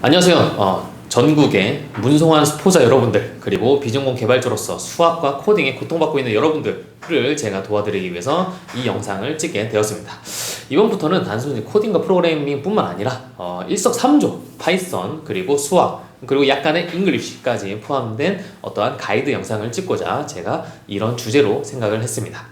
안녕하세요. 어, 전국의 문송한 수포자 여러분들 그리고 비전공 개발자로서 수학과 코딩에 고통받고 있는 여러분들을 제가 도와드리기 위해서 이 영상을 찍게 되었습니다. 이번부터는 단순히 코딩과 프로그래밍뿐만 아니라 어, 일석삼조 파이썬 그리고 수학 그리고 약간의 잉글리시까지 포함된 어떠한 가이드 영상을 찍고자 제가 이런 주제로 생각을 했습니다.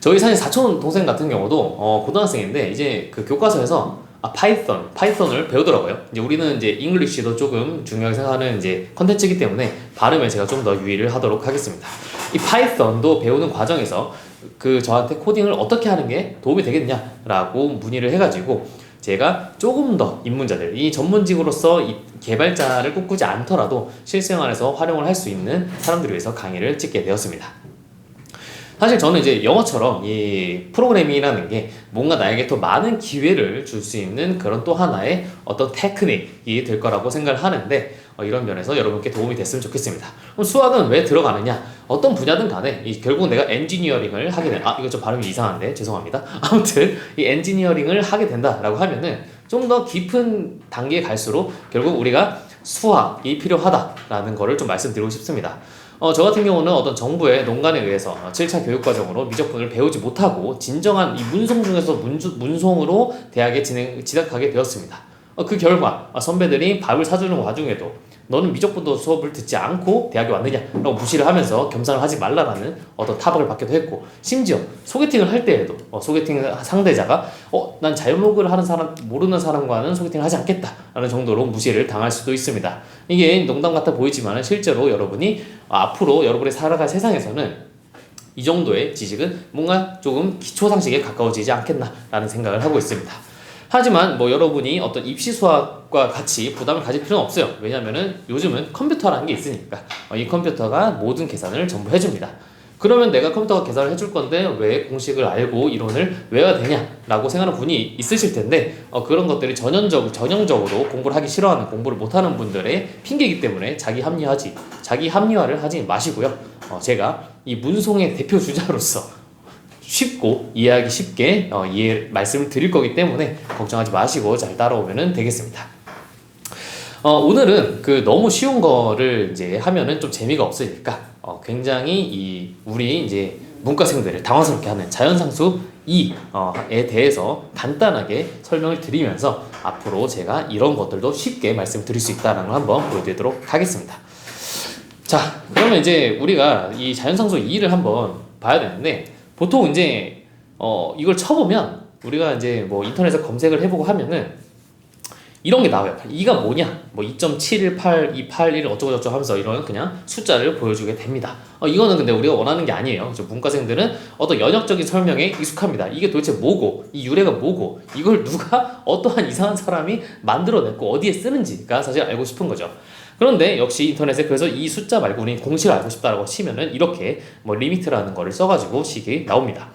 저희 사실 사촌 동생 같은 경우도 어, 고등학생인데 이제 그 교과서에서 아 파이썬 파이썬을 배우더라고요. 이제 우리는 이제 잉글리시도 조금 중요하게 생각하는 이제 컨텐츠이기 때문에 발음에 제가 좀 더 유의를 하도록 하겠습니다. 이 파이썬도 배우는 과정에서 그 저한테 코딩을 어떻게 하는 게 도움이 되겠냐라고 문의를 해가지고 제가 조금 더 입문자들 이 전문직으로서 이 개발자를 꿈꾸지 않더라도 실생활에서 활용을 할 수 있는 사람들을 위해서 강의를 찍게 되었습니다. 사실 저는 이제 영어처럼 이 프로그래밍이라는 게 뭔가 나에게 더 많은 기회를 줄 수 있는 그런 또 하나의 어떤 테크닉이 될 거라고 생각을 하는데 어, 이런 면에서 여러분께 도움이 됐으면 좋겠습니다. 그럼 수학은 왜 들어가느냐? 어떤 분야든 간에 이 결국 내가 엔지니어링을 하게 된, 아 이거 좀 발음이 이상한데 죄송합니다. 아무튼 이 엔지니어링을 하게 된다라고 하면은 좀 더 깊은 단계에 갈수록 결국 우리가 수학이 필요하다라는 거를 좀 말씀드리고 싶습니다. 어, 저 같은 경우는 어떤 정부의 농간에 의해서 7차 교육과정으로 미적분을 배우지 못하고 진정한 이 문송 중에서 문주, 문송으로 대학에 진행, 진학하게 되었습니다. 어, 그 결과 아, 선배들이 밥을 사주는 와중에도 너는 미적분도 수업을 듣지 않고 대학에 왔느냐라고 무시를 하면서 겸상을 하지 말라라는 어떤 타박을 받기도 했고 심지어 소개팅을 할 때에도 어, 소개팅 상대자가 어 난 자유로그를 하는 사람 모르는 사람과는 소개팅을 하지 않겠다라는 정도로 무시를 당할 수도 있습니다. 이게 농담 같아 보이지만 실제로 여러분이 앞으로 여러분이 살아갈 세상에서는 이 정도의 지식은 뭔가 조금 기초 상식에 가까워지지 않겠나라는 생각을 하고 있습니다. 하지만 뭐 여러분이 어떤 입시 수학과 같이 부담을 가질 필요는 없어요. 왜냐면은 요즘은 컴퓨터라는 게 있으니까 어, 이 컴퓨터가 모든 계산을 전부 해줍니다. 그러면 내가 컴퓨터가 계산을 해줄 건데 왜 공식을 알고 이론을 외워야 되냐라고 생각하는 분이 있으실 텐데 어, 그런 것들이 전형적, 전형적으로 공부를 하기 싫어하는 공부를 못하는 분들의 핑계이기 때문에 자기 합리화지 자기 합리화를 하지 마시고요. 어, 제가 이 문송의 대표 주자로서 쉽고 이해하기 쉽게 어, 이해 말씀을 드릴 거기 때문에 걱정하지 마시고 잘 따라오면 되겠습니다. 어, 오늘은 그 너무 쉬운 거를 이제 하면은 좀 재미가 없으니까 어, 굉장히 이 우리 이제 문과생들을 당황스럽게 하는 자연상수 2에 대해서 간단하게 설명을 드리면서 앞으로 제가 이런 것들도 쉽게 말씀드릴 수 있다는 걸 한번 보여드리도록 하겠습니다. 자, 그러면 이제 우리가 이 자연상수 2를 한번 봐야 되는데 보통 이제 어 이걸 쳐보면 우리가 이제 뭐 인터넷에 검색을 해보고 하면은 이런 게 나와요. 이가 뭐냐? 뭐 2.718, 281 어쩌고 저쩌고 하면서 이런 그냥 숫자를 보여주게 됩니다. 어, 이거는 근데 우리가 원하는 게 아니에요. 저 문과생들은 어떤 연역적인 설명에 익숙합니다. 이게 도대체 뭐고, 이 유래가 뭐고, 이걸 누가 어떠한 이상한 사람이 만들어냈고 어디에 쓰는지가 사실 알고 싶은 거죠. 그런데 역시 인터넷에 그래서 이 숫자 말고 우리 공식을 알고 싶다라고 치면은 이렇게 뭐 리미트라는 거를 써가지고 식이 나옵니다.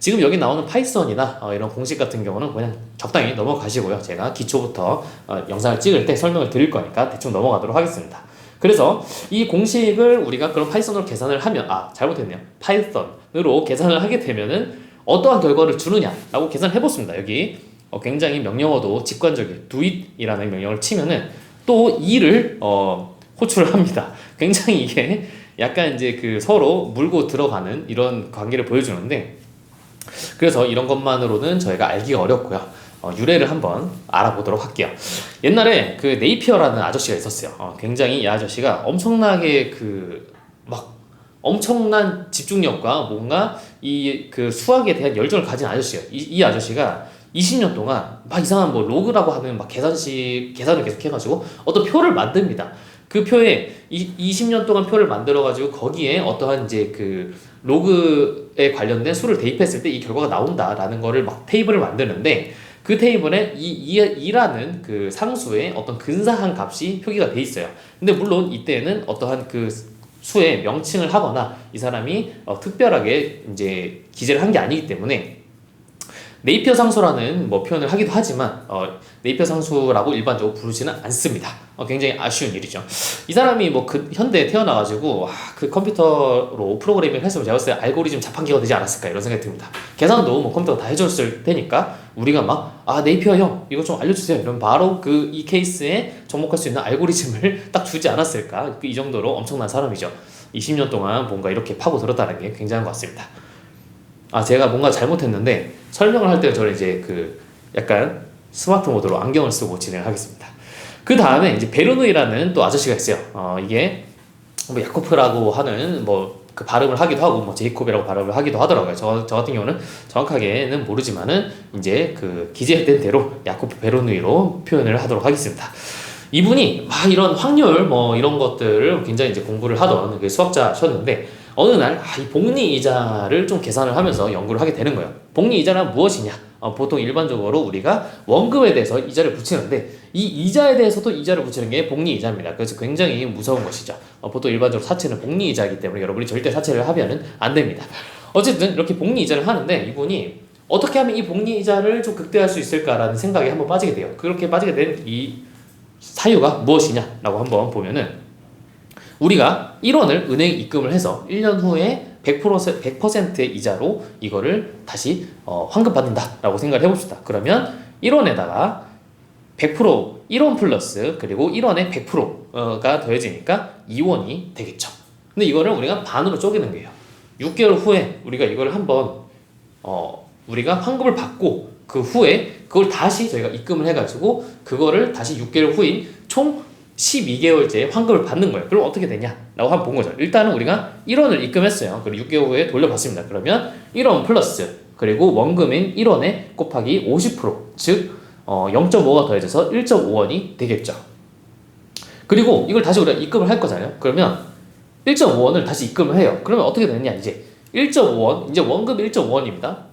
지금 여기 나오는 파이썬이나 어, 이런 공식 같은 경우는 그냥 적당히 넘어가시고요. 제가 기초부터 어, 영상을 찍을 때 설명을 드릴 거니까 대충 넘어가도록 하겠습니다. 그래서 이 공식을 우리가 그런 파이썬으로 계산을 하면 아 잘못했네요. 파이썬으로 계산을 하게 되면은 어떠한 결과를 주느냐라고 계산을 해봤습니다. 여기 어, 굉장히 명령어도 직관적인 doit이라는 명령을 치면은 또 2를 어, 호출을 합니다. 굉장히 이게 약간 이제 그 서로 물고 들어가는 이런 관계를 보여주는데 그래서 이런 것만으로는 저희가 알기가 어렵고요. 어, 유래를 한번 알아보도록 할게요. 옛날에 그 네이피어라는 아저씨가 있었어요. 어, 굉장히 이 아저씨가 엄청나게 그 막 엄청난 집중력과 뭔가 이 그 수학에 대한 열정을 가진 아저씨예요. 이, 이 아저씨가 20년 동안 막 이상한 뭐 로그라고 하는 막 계산식 계산을 계속 해가지고 어떤 표를 만듭니다. 그 표에 이, 20년 동안 표를 만들어가지고 거기에 어떠한 이제 그 로그에 관련된 수를 대입했을 때 이 결과가 나온다라는 거를 막 테이블을 만드는데 그 테이블에 이, 이, 이라는 그 상수의 어떤 근사한 값이 표기가 돼 있어요. 근데 물론 이때는 어떠한 그 수의 명칭을 하거나 이 사람이 어, 특별하게 이제 기재를 한 게 아니기 때문에 네이피어 상수라는 뭐 표현을 하기도 하지만 어, 네이피어 상수라고 일반적으로 부르지는 않습니다. 어, 굉장히 아쉬운 일이죠. 이 사람이 뭐 그 현대에 태어나가지고 아, 그 컴퓨터로 프로그래밍 했으면 제가 봤을 때 알고리즘 자판기가 되지 않았을까 이런 생각이 듭니다. 계산도 뭐 컴퓨터가 다 해줬을 테니까 우리가 막 아 네이피어 형 이거 좀 알려주세요. 이러면 바로 그 이 케이스에 접목할 수 있는 알고리즘을 딱 주지 않았을까 이 정도로 엄청난 사람이죠. 20년 동안 뭔가 이렇게 파고 들었다는 게 굉장한 것 같습니다. 아 제가 뭔가 잘못했는데 설명을 할때 저는 이제 그 약간 스마트 모드로 안경을 쓰고 진행하겠습니다. 그 다음에 이제 베르누이라는 또 아저씨가 있어요. 어 이게 뭐 야코프라고 하는 뭐 그 발음을 하기도 하고 뭐 제이콥이라고 발음을 하기도 하더라고요. 저, 저 같은 경우는 정확하게는 모르지만은 이제 그 기재된 대로 야코프 베르누이로 표현을 하도록 하겠습니다. 이분이 막 이런 확률 뭐 이런 것들을 굉장히 이제 공부를 하던 그 수학자셨는데 어느 날 아, 이 복리 이자를 좀 계산을 하면서 연구를 하게 되는 거예요. 복리 이자란 무엇이냐? 어, 보통 일반적으로 우리가 원금에 대해서 이자를 붙이는데 이 이자에 대해서도 이자를 붙이는 게 복리 이자입니다. 그래서 굉장히 무서운 것이죠. 어, 보통 일반적으로 사채는 복리 이자이기 때문에 여러분이 절대 사채를 하면은 안 됩니다. 어쨌든 이렇게 복리 이자를 하는데 이분이 어떻게 하면 이 복리 이자를 좀 극대화할 수 있을까라는 생각에 한번 빠지게 돼요. 그렇게 빠지게 된 이 사유가 무엇이냐라고 한번 보면은 우리가 1원을 은행에 입금을 해서 1년 후에 100%, 100%의 이자로 이거를 다시 어, 환급받는다라고 생각을 해봅시다. 그러면 1원에다가 100% 1원 플러스 그리고 1원에 100%가 더해지니까 2원이 되겠죠. 근데 이거를 우리가 반으로 쪼개는 거예요. 6개월 후에 우리가 이걸 한번 어, 우리가 환급을 받고 그 후에 그걸 다시 저희가 입금을 해가지고 그거를 다시 6개월 후인 총 12개월째 환급을 받는 거예요. 그럼 어떻게 되냐 라고 한번 본 거죠. 일단은 우리가 1원을 입금했어요. 그리고 6개월 후에 돌려받습니다. 그러면 1원 플러스 그리고 원금인 1원에 곱하기 50% 즉, 어, 0.5가 더해져서 1.5원이 되겠죠. 그리고 이걸 다시 우리가 입금을 할 거잖아요. 그러면 1.5원을 다시 입금을 해요. 그러면 어떻게 되느냐, 이제. 1.5원, 이제 원금 1.5원입니다.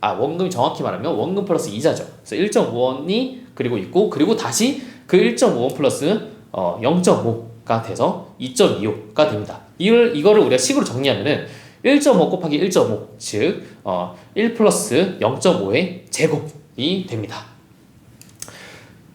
아, 원금이 정확히 말하면 원금 플러스 이자죠. 그래서 1.5원이 그리고 있고, 그리고 다시 그 1.5원 플러스 어, 0.5가 돼서 2.25가 됩니다. 이걸, 이거를 우리가 식으로 정리하면은 1.5 곱하기 1.5, 즉, 어, 1 플러스 0.5의 제곱이 됩니다.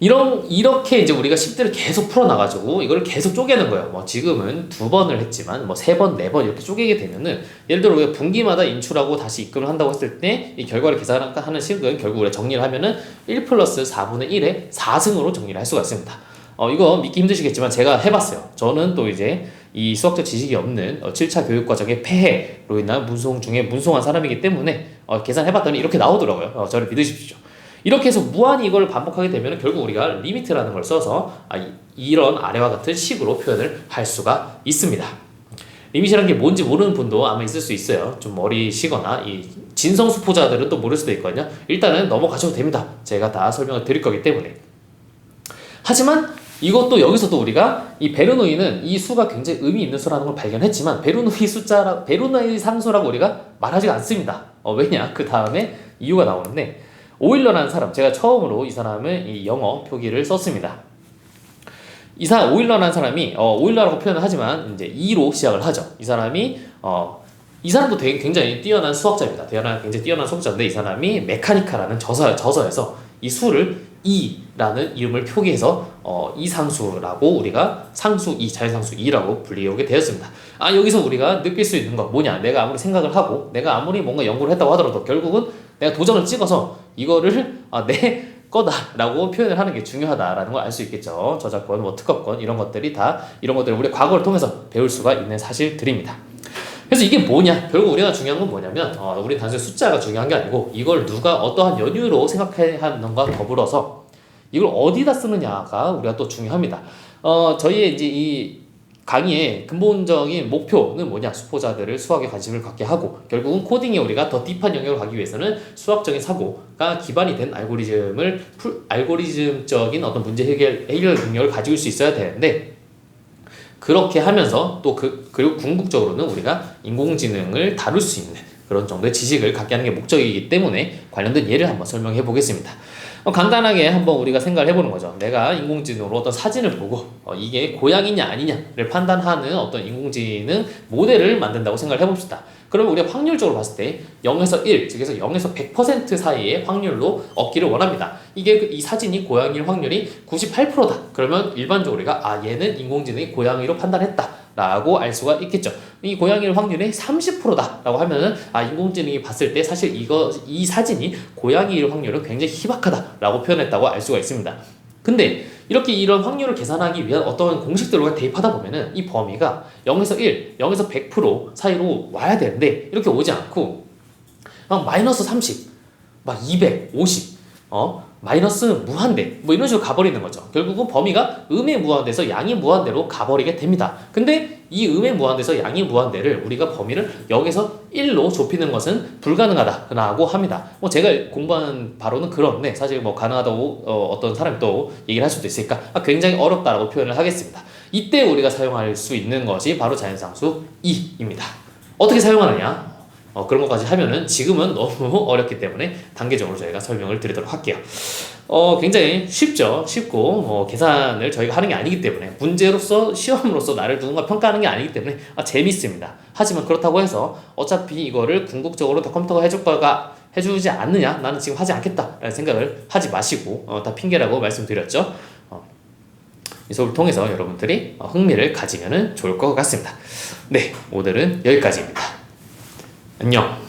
이런 이렇게 이제 우리가 식들을 계속 풀어나가지고 이걸 계속 쪼개는 거예요. 뭐 지금은 두 번을 했지만 뭐 세 번, 네 번 이렇게 쪼개게 되면은 예를 들어 우리가 분기마다 인출하고 다시 입금을 한다고 했을 때 이 결과를 계산하는 식은 결국 우리가 정리를 하면은 1 플러스 4분의 1의 4승으로 정리를 할 수가 있습니다. 어 이거 믿기 힘드시겠지만 제가 해봤어요. 저는 또 이제 이 수학적 지식이 없는 어, 7차 교육 과정의 폐해로 인한 문송 중에 문송한 사람이기 때문에 어, 계산해봤더니 이렇게 나오더라고요. 어, 저를 믿으십시오. 이렇게 해서 무한히 이걸 반복하게 되면 결국 우리가 리미트라는 걸 써서 아, 이- 이런 아래와 같은 식으로 표현을 할 수가 있습니다. 리밋이라는 게 뭔지 모르는 분도 아마 있을 수 있어요. 좀 머리시거나 이 진성 수포자들은 또 모를 수도 있거든요. 일단은 넘어가셔도 됩니다. 제가 다 설명을 드릴 거기 때문에. 하지만 이것도 여기서도 우리가 이 베르노이는 이 수가 굉장히 의미 있는 수라는 걸 발견했지만 베르노이 숫자라 베르노이 상수라고 우리가 말하지 않습니다. 어, 왜냐? 그 다음에 이유가 나오는데 오일러라는 사람 제가 처음으로 이 사람을 이 영어 표기를 썼습니다. 이 사람 오일러라는 사람이 어, 오일러라고 표현을 하지만 이제 2로 시작을 하죠. 이 사람이 어, 이 사람도 되게 굉장히 뛰어난 수학자입니다. 뛰어난 굉장히 뛰어난 수학자인데 이 사람이 메카니카라는 저서 저서에서 이 수를 2 라는 이름을 표기해서 어, 이상수라고 우리가 상수 2, 자연상수 2라고 불리우게 되었습니다. 아 여기서 우리가 느낄 수 있는 건 뭐냐? 내가 아무리 생각을 하고 내가 아무리 뭔가 연구를 했다고 하더라도 결국은 내가 도장을 찍어서 이거를 아, 내 거다라고 표현을 하는 게 중요하다라는 걸 알 수 있겠죠. 저작권, 뭐 특허권 이런 것들이 다 이런 것들을 우리 과거를 통해서 배울 수가 있는 사실들입니다. 그래서 이게 뭐냐? 결국 우리가 중요한 건 뭐냐면, 어, 우리 단순히 숫자가 중요한 게 아니고, 이걸 누가 어떠한 연유로 생각해야 하는 것과 더불어서, 이걸 어디다 쓰느냐가 우리가 또 중요합니다. 어, 저희의 이제 이 강의의 근본적인 목표는 뭐냐? 수포자들을 수학에 관심을 갖게 하고, 결국은 코딩에 우리가 더 딥한 영역을 가기 위해서는 수학적인 사고가 기반이 된 알고리즘을, 풀, 알고리즘적인 어떤 문제 해결, 해결 능력을 가지고 수 있어야 되는데, 그렇게 하면서 또 그, 그리고 궁극적으로는 우리가 인공지능을 다룰 수 있는 그런 정도의 지식을 갖게 하는 게 목적이기 때문에 관련된 예를 한번 설명해 보겠습니다. 어, 간단하게 한번 우리가 생각을 해보는 거죠. 내가 인공지능으로 어떤 사진을 보고 어, 이게 고양이냐 아니냐를 판단하는 어떤 인공지능 모델을 만든다고 생각을 해봅시다. 그러면 우리가 확률적으로 봤을 때 0에서 1, 즉에서 0에서 100% 사이의 확률로 얻기를 원합니다. 이게 그이 사진이 고양이일 확률이 98%다. 그러면 일반적으로 우리가 아 얘는 인공지능이 고양이로 판단했다. 라고 알 수가 있겠죠. 이 고양이일 확률이 30%다 라고 하면은 아 인공지능이 봤을 때 사실 이거 이 사진이 고양이일 확률은 굉장히 희박하다 라고 표현했다고 알 수가 있습니다. 근데 이렇게 이런 확률을 계산하기 위한 어떤 공식들과 대입하다 보면은 이 범위가 0에서 1, 0에서 100% 사이로 와야 되는데 이렇게 오지 않고 막 마이너스 30, 막 200, 50, 어 마이너스 무한대 뭐 이런 식으로 가버리는 거죠. 결국은 범위가 음의 무한대에서 양의 무한대로 가버리게 됩니다. 근데 이 음의 무한대에서 양의 무한대를 우리가 범위를 0에서 1로 좁히는 것은 불가능하다라고 합니다. 뭐 제가 공부한 바로는 그런데 사실 뭐 가능하다고 어, 어떤 사람이 또 얘기를 할 수도 있으니까 아, 굉장히 어렵다라고 표현을 하겠습니다. 이때 우리가 사용할 수 있는 것이 바로 자연상수 2입니다. 어떻게 사용하느냐? 어, 그런 것까지 하면은 지금은 너무 어렵기 때문에 단계적으로 저희가 설명을 드리도록 할게요. 어, 굉장히 쉽죠. 쉽고, 뭐, 계산을 저희가 하는 게 아니기 때문에, 문제로서, 시험으로서 나를 누군가 평가하는 게 아니기 때문에, 아, 재밌습니다. 하지만 그렇다고 해서, 어차피 이거를 궁극적으로 더 컴퓨터가 해줄 거가, 해주지 않느냐? 나는 지금 하지 않겠다. 라는 생각을 하지 마시고, 어, 다 핑계라고 말씀드렸죠. 어, 이 수업을 통해서 여러분들이 어, 흥미를 가지면 좋을 것 같습니다. 네, 오늘은 여기까지입니다. 안녕.